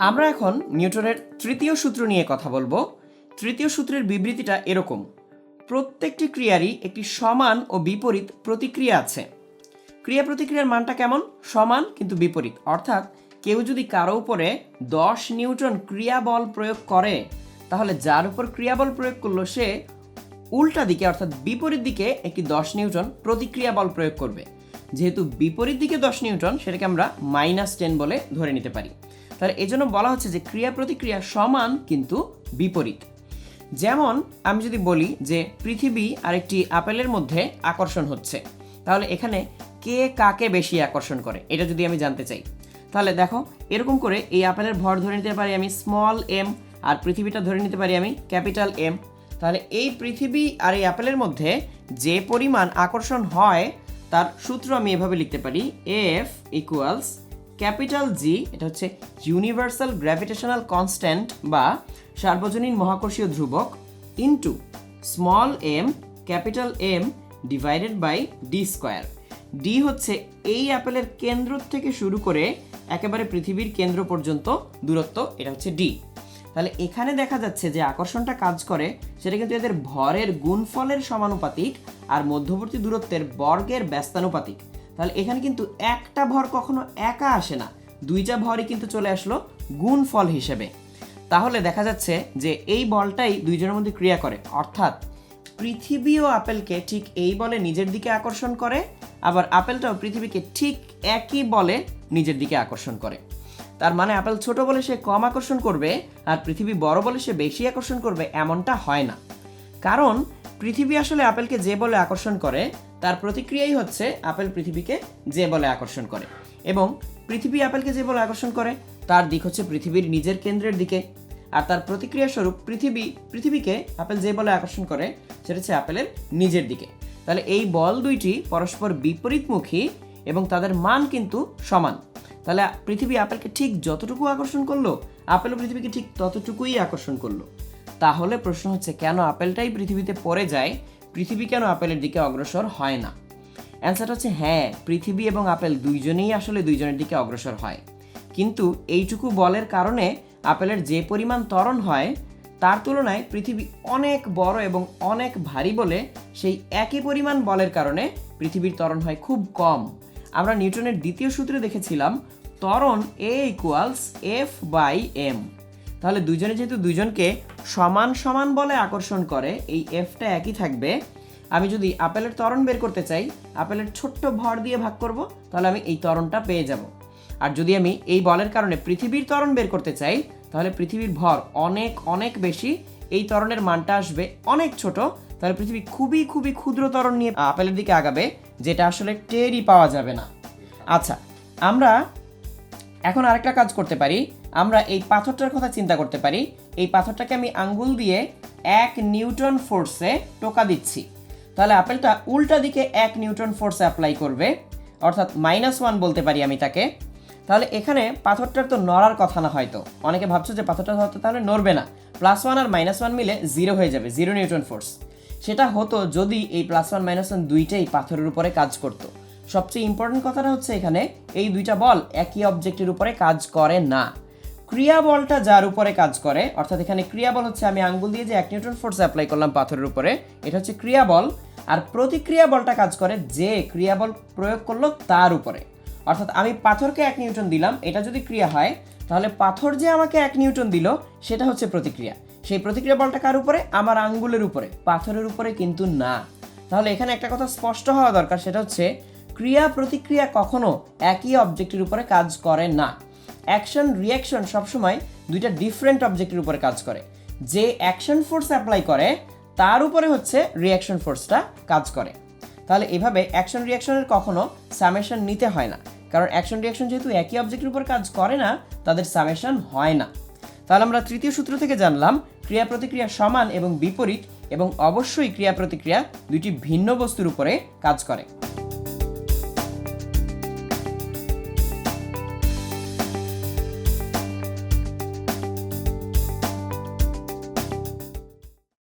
আমরা এখন নিউটনের তৃতীয় সূত্র নিয়ে কথা বলব। তৃতীয় সূত্রের বিবৃতিটা এরকম। প্রত্যেকটি ক্রিয়ারই একটি সমান ও বিপরীত প্রতিক্রিয়া আছে। ক্রিয়া প্রতিক্রিয়ার মানটা কেমন? সমান কিন্তু বিপরীত। অর্থাৎ কেউ যদি কারও উপরে দশ নিউটন ক্রিয়া বল প্রয়োগ করে, তাহলে যার উপর ক্রিয়া বল প্রয়োগ করল সে উল্টা দিকে, অর্থাৎ বিপরীত দিকে একটি দশ নিউটন প্রতিক্রিয়া বল প্রয়োগ করবে। যেহেতু বিপরীত দিকে দশ নিউটন, সেটাকে আমরা মাইনাস টেন বলে ধরে নিতে পারি। তাহলে এজন্য বলা হচ্ছে যে ক্রিয়া প্রতিক্রিয়া সমান কিন্তু বিপরীত। যেমন আমি যদি বলি যে পৃথিবী আর একটি আপেলের মধ্যে আকর্ষণ হচ্ছে, তাহলে এখানে কে কাকে বেশি আকর্ষণ করে, এটা যদি আমি জানতে চাই। তাহলে দেখো, এরকম করে এই আপেলের ভর ধরে নিতে পারি আমি স্মল এম আর পৃথিবীটা ধরে নিতে পারি আমি ক্যাপিটাল এম। তাহলে এই পৃথিবী আর এই আপেলের মধ্যে যে পরিমাণ আকর্ষণ হয়, তার সূত্র আমি এভাবে লিখতে পারি, এফ ইকুয়ালস ক্যাপিটাল জি এটা হচ্ছে ইউনিভার্সাল গ্র্যাভিটেশনাল কনস্ট্যান্ট বা সার্বজনীন মহাকর্ষীয় ধ্রুবক into small M capital M divided by D square D হচ্ছে এই অ্যাপেলের কেন্দ্র থেকে শুরু করে একেবারে পৃথিবীর কেন্দ্র পর্যন্ত দূরত্ব, এটা হচ্ছে ডি তাহলে এখানে দেখা যাচ্ছে যে আকর্ষণটা কাজ করে, সেটা কিন্তু এদের ভরের গুণফলের সমানুপাতিক আর মধ্যবর্তী দূরত্বের বর্গের ব্যস্তানুপাতিক। তাহলে এখানে কিন্তু একটা ভর কখনো একা আসে না। দুইটা ভরই কিন্তু চলে আসলো গুণফল হিসেবে। তাহলে দেখা যাচ্ছে যে এই বলটাই দুইজনের মধ্যে ক্রিয়া করে। অর্থাৎ পৃথিবী ও আপেলকে ঠিক এই বলে নিজের দিকে আকর্ষণ করে, আবার আপেলটাও পৃথিবীকে ঠিক একই বলে নিজের দিকে আকর্ষণ করে। তার মানে আপেল ছোট বলে সে কম আকর্ষণ করবে, আর পৃথিবী বড় বলে সে বেশি আকর্ষণ করবে এমনটা হয় না। কারণ পৃথিবী আসলে আপেলকে যে বলে আকর্ষণ করে তার প্রতিক্রিয়াই হচ্ছে আপেল পৃথিবীকে যে বলে আকর্ষণ করে। এবং পৃথিবী আপেলকে যে বলে আকর্ষণ করে, তার দিক হচ্ছে পৃথিবীর নিজের কেন্দ্রের দিকে। আর তার প্রতিক্রিয়া স্বরূপ পৃথিবী, পৃথিবীকে আপেল যে বলে আকর্ষণ করে, সেটা হচ্ছে আপেলের নিজের দিকে। তাহলে এই বল দুইটি পরস্পর বিপরীতমুখী এবং তাদের মান কিন্তু সমান। তাহলে পৃথিবী আপেলকে ঠিক যতটুকু আকর্ষণ করল আপেলও পৃথিবীকে ঠিক ততটুকুই আকর্ষণ করল। তাহলে প্রশ্ন হচ্ছে, কেন আপেলটাই পৃথিবীতে পড়ে যায় পৃথিবী কেন আপেলের দিকে অগ্রসর হয় না? অ্যান্সারটা হচ্ছে হ্যাঁ পৃথিবী এবং আপেল দুইজনেই আসলে দুইজনের দিকে অগ্রসর হয়। কিন্তু এইটুকু বলের কারণে আপেলের যে পরিমাণ ত্বরণ হয়, তার তুলনায় পৃথিবী অনেক বড় এবং অনেক ভারী বলে সেই একই পরিমাণ বলের কারণে পৃথিবীর ত্বরণ হয় খুব কম। আমরা নিউটনের দ্বিতীয় সূত্রে দেখেছিলাম, ত্বরণ a equals F by M তাহলে দুজনে যেহেতু দুজনকে সমান সমান বলে আকর্ষণ করে, এই এফটা একই থাকবে। আমি যদি আপেলের ত্বরণ বের করতে চাই, আপেলের ছোট্ট ভর দিয়ে ভাগ করব, তাহলে আমি এই ত্বরণটা পেয়ে যাব। আর যদি আমি এই বলের কারণে পৃথিবীর ত্বরণ বের করতে চাই, তাহলে পৃথিবীর ভর অনেক অনেক বেশি, এই ত্বরণের মানটা আসবে অনেক ছোট, তাহলে পৃথিবী খুবই খুবই ক্ষুদ্র ত্বরণ নিয়ে আপেলের দিকে আগাবে, যেটা আসলে টেরই পাওয়া যাবে না। আচ্ছা আমরা এখন আরেকটা কাজ করতে পারি, আমরা এই পাথরটার কথা চিন্তা করতে পারি এই পাথরটাকে আমি আঙ্গুল দিয়ে এক নিউটন ফোর্সে টোকা দিচ্ছি। তাহলে আপেলটা উল্টা দিকে এক নিউটন ফোর্সে অ্যাপ্লাই করবে, অর্থাৎ মাইনাস ওয়ান বলতে পারি আমি তাকে। তাহলে এখানে পাথরটার তো নড়ার কথা না হয়তো। অনেকে ভাবছ যে পাথরটা হয়তো তাহলে নড়বে না। প্লাস ওয়ান আর মাইনাস ওয়ান মিলে জিরো হয়ে যাবে জিরো নিউটন ফোর্স। সেটা হতো যদি এই প্লাস ওয়ান মাইনাস ওয়ান দুইটাই পাথরের উপরে কাজ করতো। সবচেয়ে ইম্পর্টেন্ট কথাটা হচ্ছে এখানে, এই দুইটা বল একই অবজেক্টের উপরে কাজ করে না। ক্রিয়া বলটা যার উপরে কাজ করে, অর্থাৎ এখানে ক্রিয়া বল হচ্ছে আমি আঙ্গুল দিয়ে যে এক নিউটন ফোর্স অ্যাপ্লাই করলাম পাথরের উপরে, এটা হচ্ছে ক্রিয়া বল আর প্রতিক্রিয়া বলটা কাজ করে যে ক্রিয়া বল প্রয়োগ করল তার উপরে। অর্থাৎ আমি পাথরকে এক নিউটন দিলাম, এটা যদি ক্রিয়া হয়, তাহলে পাথর যে আমাকে এক নিউটন দিল, সেটা হচ্ছে প্রতিক্রিয়া। সেই প্রতিক্রিয়া বলটা কার উপরে? আমার আঙ্গুলের উপরে, পাথরের উপরে কিন্তু না। তাহলে এখানে একটা কথা স্পষ্ট হওয়া দরকার, সেটা হচ্ছে ক্রিয়া প্রতিক্রিয়া কখনো একই অবজেক্টের উপরে কাজ করে না। অ্যাকশন রিয়াকশন সবসময় দুইটা ডিফারেন্ট অবজেক্টের উপরে কাজ করে। যে অ্যাকশন ফোর্স অ্যাপ্লাই করে, তার উপরে হচ্ছে রিয়াকশন ফোর্সটা কাজ করে। তাহলে এভাবে অ্যাকশন রিয়াকশনের কখনো সামেশন নিতে হয় না। কারণ অ্যাকশন রিয়াকশন যেহেতু একই অবজেক্টের উপর কাজ করে না, তাদের সামেশন হয় না। তাহলে আমরা তৃতীয় সূত্র থেকে জানলাম ক্রিয়া প্রতিক্রিয়া সমান এবং বিপরীত এবং অবশ্যই ক্রিয়া প্রতিক্রিয়া দুইটি ভিন্ন বস্তুর উপরে কাজ করে।